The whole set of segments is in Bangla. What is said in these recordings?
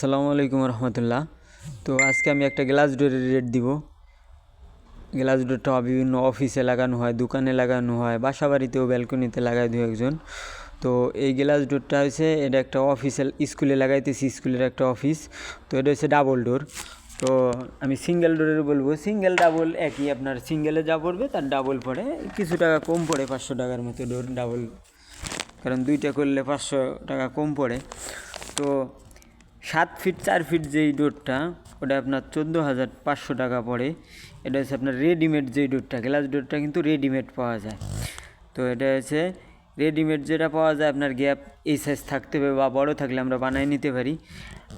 আসসালামু আলাইকুম রহমতুল্লাহ। তো আজকে আমি একটা গ্লাস ডোরের রেট দিব। গ্লাস ডোরটা বিভিন্ন অফিসে লাগানো হয়, দোকানে লাগানো হয় বাসা বাড়িতেও ব্যালকনিতে লাগায় দু একজন। তো এই গ্লাস ডোরটা হচ্ছে, এটা একটা অফিসে স্কুলে লাগাইতেছি, স্কুলের একটা অফিস। তো এটা হচ্ছে ডাবল ডোর। তো আমি সিঙ্গেল ডোরের বলব, সিঙ্গেল ডাবল একই, আপনার সিঙ্গেলে যা পড়বে তার ডাবল পড়ে। কিছু টাকা কম পড়ে পাঁচশো টাকার মতো ডোর, ডাবল। কারণ দুইটা করলে পাঁচশো টাকা কম পড়ে। তো সাত ফিট, চার ফিট যেই ডোরটা, ওটা আপনার চোদ্দ হাজার পাঁচশো টাকা পড়ে। এটা হচ্ছে আপনার রেডিমেড যেই ডোরটা, গ্লাস ডোরটা কিন্তু রেডিমেড পাওয়া যায়। তো এটা হচ্ছে রেডিমেড যেটা পাওয়া যায়, আপনার গ্যাপ এই সাইজ থাকতে হবে বা বড় থাকলে আমরা বানিয়ে নিতে পারি।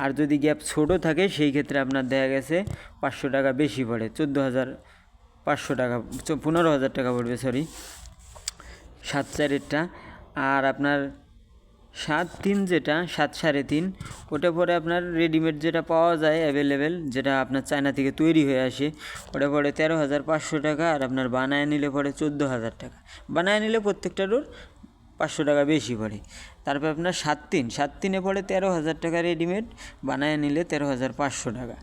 আর যদি গ্যাপ ছোটো থাকে, সেই ক্ষেত্রে আপনার দেখা গেছে পাঁচশো টাকা বেশি পড়ে, চোদ্দ হাজার পাঁচশো টাকা পনেরো হাজার টাকা পড়বে সরি সাত চারেরটা। আর আপনার সাত তিন যেটা, সাত সাড়ে তিন, ওটা পরে আপনার রেডিমেড যেটা পাওয়া যায় অ্যাভেলেবেল যেটা আপনার চায়না থেকে তৈরি হয়ে আসে, ওটা পরে তেরো হাজার পাঁচশো টাকা আর আপনার বানায় নিলে পরে চোদ্দ হাজার টাকা। বানায় নিলে প্রত্যেকটারও পাঁচশো টাকা বেশি পড়ে। তারপর আপনার সাত তিন, সাত তিনে পড়ে তেরো হাজার টাকা রেডিমেড বানায় নিলে তেরো হাজার পাঁচশো টাকা।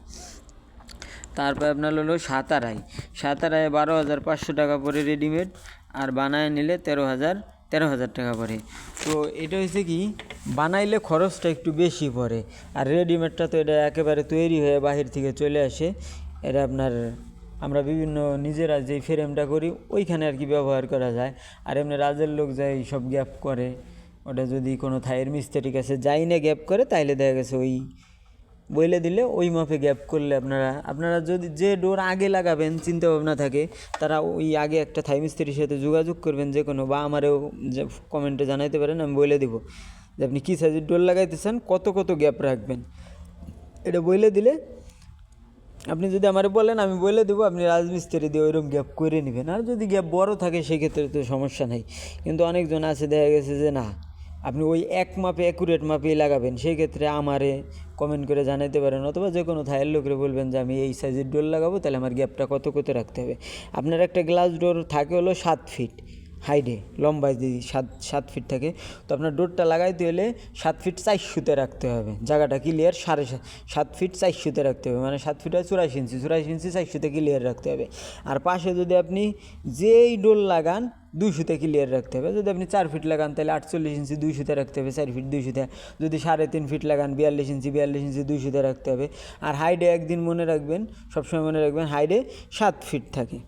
তারপর আপনার হলো সাতারাই সাতারায় বারো হাজার পাঁচশো টাকা পড়ে রেডিমেড আর বানায় নিলে তেরো হাজার তেরো হাজার টাকা পড়ে। তো এটা হচ্ছে কি, বানাইলে খরচটা একটু বেশি পড়ে। আর রেডিমেডটা তো এটা একেবারে তৈরি হয়ে বাহির থেকে চলে আসে। এটা আপনার, আমরা বিভিন্ন নিজেরা যেই ফ্রেমটা করি, ওইখানে আর কি ব্যবহার করা যায়। আর এমনি রাজের লোক যায় সব গ্যাপ করে, ওটা যদি কোনো থাইয়ের মিস্ত্রির কাছে যাই না গ্যাপ করে, তাইলে দেখা গেছে ওই বইলে দিলে ওই মাপে গ্যাপ করলে আপনারা আপনারা যদি যে ডোর আগে লাগাবেন চিন্তা ভাবনা থাকে, তারা ওই আগে একটা থাই মিস্ত্রির সাথে যোগাযোগ করবেন যে কোনো, বা আমারও যে কমেন্টে জানাইতে পারেন, আমি বলে দিব। যে আপনি কী সাইজের ডোর লাগাইতেছেন, কত কত গ্যাপ রাখবেন। এটা বইলে দিলে, আপনি যদি আমার বলেন, আমি বলে দেবো, আপনি রাজমিস্ত্রি দিয়ে ওইরকম গ্যাপ করে নেবেন। আর যদি গ্যাপ বড় থাকে, সেক্ষেত্রে তো সমস্যা নেই। কিন্তু অনেকজন আছে, দেখা গেছে যে না আপনি ওই এক মাপে অ্যাকুরেট মাপেই লাগাবেন, সেই ক্ষেত্রে আমারে কমেন্ট করে জানাতে পারেন অথবা যে কোনো থায়ের লোকের বলবেন যে আমি এই সাইজের ডোর লাগাবো, তাহলে আমার গ্যাপটা কত কত রাখতে হবে। আপনার একটা গ্লাস ডোর থাকে হলো সাত ফিট হাইডে লম্বায় যদি সাত সাত ফিট থাকে, তো আপনার ডোরটা লাগাইতে হলে সাত ফিট চারশোতে রাখতে হবে। জায়গাটা ক্লিয়ার সাড়ে সাত সাত ফিট চারশোতে রাখতে হবে। মানে সাত ফিট হয় চুরাশি ইঞ্চি চুরাশি ইঞ্চি চারশোতে ক্লিয়ার রাখতে হবে। আর পাশে যদি আপনি যেই ডোর লাগান, দুইশোতে ক্লিয়ার রাখতে হবে। যদি আপনি চার ফিট লাগান, তাহলে আটচল্লিশ ইঞ্চি দুইশোতে রাখতে হবে, চার ফিট দুইশোতে। যদি সাড়ে তিন ফিট লাগান, বিয়াল্লিশ ইঞ্চি বিয়াল্লিশ ইঞ্চি দুইশোতে রাখতে হবে। আর হাইডে একদিন মনে রাখবেন, সবসময় মনে রাখবেন হাইডে সাত ফিট থাকে।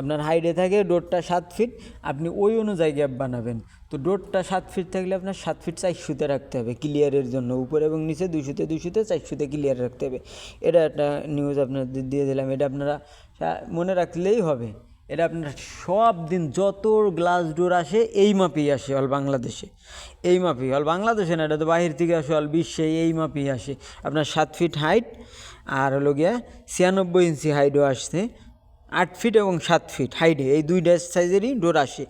আপনার হাইডে থাকে ডোরটা সাত ফিট আপনি ওই অনুযায়ী গ্যাপ বানাবেন। তো ডোরটা সাত ফিট থাকলে আপনার সাত ফিট চারশোতে রাখতে হবে ক্লিয়ারের জন্য, উপরে এবং নিচে দুইশোতে দুইশোতে চারশোতে ক্লিয়ার রাখতে হবে। এটা একটা নিউজ আপনাদের দিয়ে দিলাম, এটা আপনারা মনে রাখলেই হবে। এটা আপনার সব দিন যত গ্লাস ডোর আসে, এই মাপেই আসে অল বাংলাদেশে। এই মাপেই অল বাংলাদেশে না, এটা তো বাহির থেকে আসে অল বিশ্বে এই মাপেই আসে। আপনার সাত ফিট হাইট আর হলো গিয়া ছিয়ানব্বই ইঞ্চি হাইটও আসছে। আট ফিট এবং সাত ফিট হাইটে এই দুই ড্যাশ সাইজেরই ডোর আসে।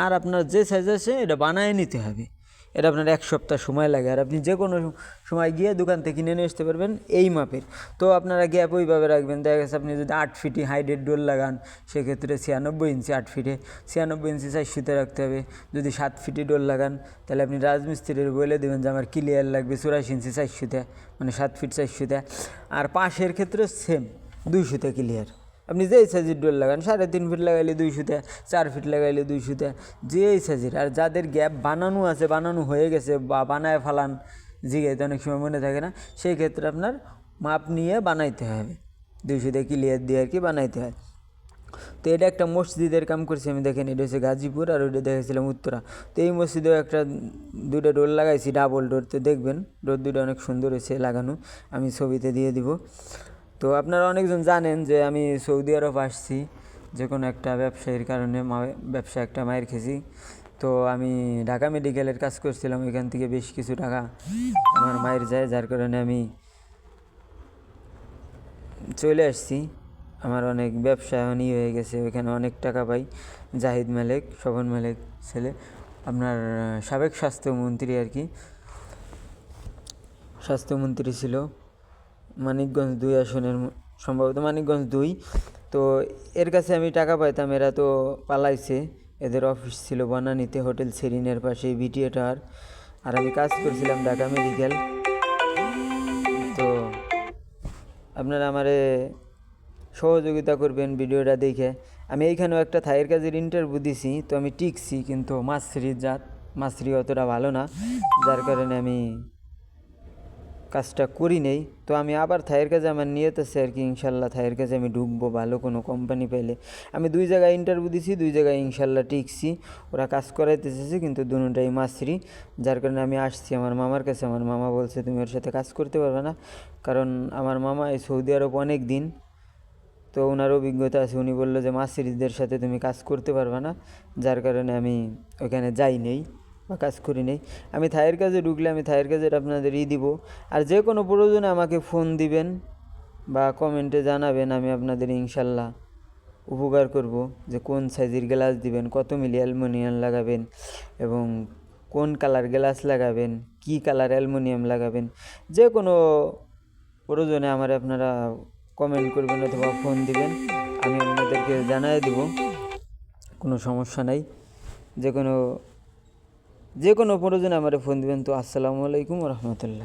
আর আপনার যে সাইজ আছে, এটা বানায় নিতে হবে। এটা আপনার এক সপ্তাহ সময় লাগে। আর আপনি যে কোনো সময় গিয়ে দোকান থেকে কিনে নিয়ে আসতে পারবেন এই মাপের। তো আপনারা গ্যাপ ওইভাবে রাখবেন। দেখা গেছে আপনি যদি আট ফিটে হাইটের ডোর লাগান, সেক্ষেত্রে ছিয়ানব্বই ইঞ্চি আট ফিটে, ছিয়ানব্বই ইঞ্চি চারশোতে রাখতে হবে। যদি সাত ফিটে ডোর লাগান, তাহলে আপনি রাজমিস্ত্রির বলে দেবেন যে, আমার ক্লিয়ার লাগবে চুরাশি ইঞ্চি চারশোতে মানে সাত ফিট চারশোতে আর পাশের ক্ষেত্রে সেম দুইশোতে ক্লিয়ার আপনি যেই সাইজের ডোর লাগান, সাড়ে তিন ফিট লাগাইলে দুইশোতে চার ফিট লাগাইলে দুইশোতে যেই সাইজের। আর যাদের গ্যাপ বানানো আছে, বানানো হয়ে গেছে বা বানায় ফালান, জিগাইতে অনেক সময় মনে থাকে না, সেই ক্ষেত্রে আপনার মাপ নিয়ে বানাইতে হবে। দুইশোতে ক্লিয়ার দিয়ে আর কি বানাইতে হয়। তো এটা একটা মসজিদের কাম করছি আমি, দেখেন এটা হচ্ছে গাজীপুর আর ওইটা দেখেছিলাম উত্তরা। তো এই মসজিদেও একটা দুটো ডোর লাগাইছি ডাবল ডোর তো দেখবেন, ডোর দুটো অনেক সুন্দর হয়েছে লাগানো, আমি ছবিতে দিয়ে দিব। তো আপনারা অনেকজন জানেন যে আমি সৌদি আরব আসছি যে কোনো একটা ব্যবসায়ীর কারণে ব্যবসা একটা মায়ের খেয়েছি তো আমি ঢাকা মেডিকেলের কাজ করছিলাম, ওইখান থেকে বেশ কিছু টাকা আমার মায়ের যায়, যার কারণে আমি চলে আসছি। আমার অনেক ব্যবসা ই হয়ে গেছে, ওইখানে অনেক টাকা পাই। জাহিদ মালিক, শোভন মালিক ছেলে, আপনার সাবেক স্বাস্থ্যমন্ত্রী আর কি। স্বাস্থ্যমন্ত্রী ছিল। মানিকগঞ্জ দুই আসনের সম্ভবত মানিকগঞ্জ দুই। তো এর কাছে আমি টাকা পাইতাম, এরা তো পালাইছে। এদের অফিস ছিল বনানীতে, হোটেল সেরিনের পাশে ভিটিএ টাওয়ার আর। আমি কাজ করছিলাম ঢাকা মেডিকেল তো আপনারা আমারে সহযোগিতা করবেন ভিডিওটা দেখে। আমি এইখানেও একটা থাইয়ের কাজের ইন্টারভিউ দিছি, তো আমি টিকছি, কিন্তু মাছরির জাত, মাছরি অতটা ভালো না। যার কারণে আমি কাজটা করি নেই। তো আমি আবার থাইয়ের কাজে আমার নিয়ত আছে আর কি, ইনশাল্লাহ থাইয়ের কাজে আমি ঢুকবো ভালো কোনো কোম্পানি পেলে। আমি দুই জায়গায় ইন্টারভিউ দিছি, দুই জায়গায় ইনশাল্লাহ টিকছি। ওরা কাজ করাইতে চেয়েছে, কিন্তু দুটাই মাছরি। যার কারণে আমি আসছি আমার মামার কাছে। আমার মামা বলছে, তুমি ওর সাথে কাজ করতে পারবে না। কারণ আমার মামা এই সৌদি আরব অনেক দিন। তো ওনার অভিজ্ঞতা আছে, উনি বলল যে মাসিরিজদের সাথে তুমি কাজ করতে পারবে না। যার কারণে আমি ওখানে যাই নেই। বা কাজ করি নেই। আমি থায়ের কাজে ঢুকলে আমি থায়ের কাজের আপনাদের ই দিব। আর যে কোনো প্রয়োজনে আমাকে ফোন দিবেন বা কমেন্টে জানাবেন, আমি আপনাদের ইনশাল্লাহ উপকার করব যে কোন সাইজের গ্লাস দিবেন, কত মিলি অ্যালুমিনিয়াম লাগাবেন এবং কোন কালার গ্লাস লাগাবেন, কি কালার অ্যালুমিনিয়াম লাগাবেন, যে কোনো প্রয়োজনে আমার আপনারা কমেন্ট করবেন অথবা ফোন দিবেন, আমি আপনাদেরকে জানাই দিব। কোনো সমস্যা নাই। যে কোনো যে কোনো প্রয়োজনে আমার ফোন দিবেন। তো আসসালামু আলাইকুম রহমতুল্লাহ।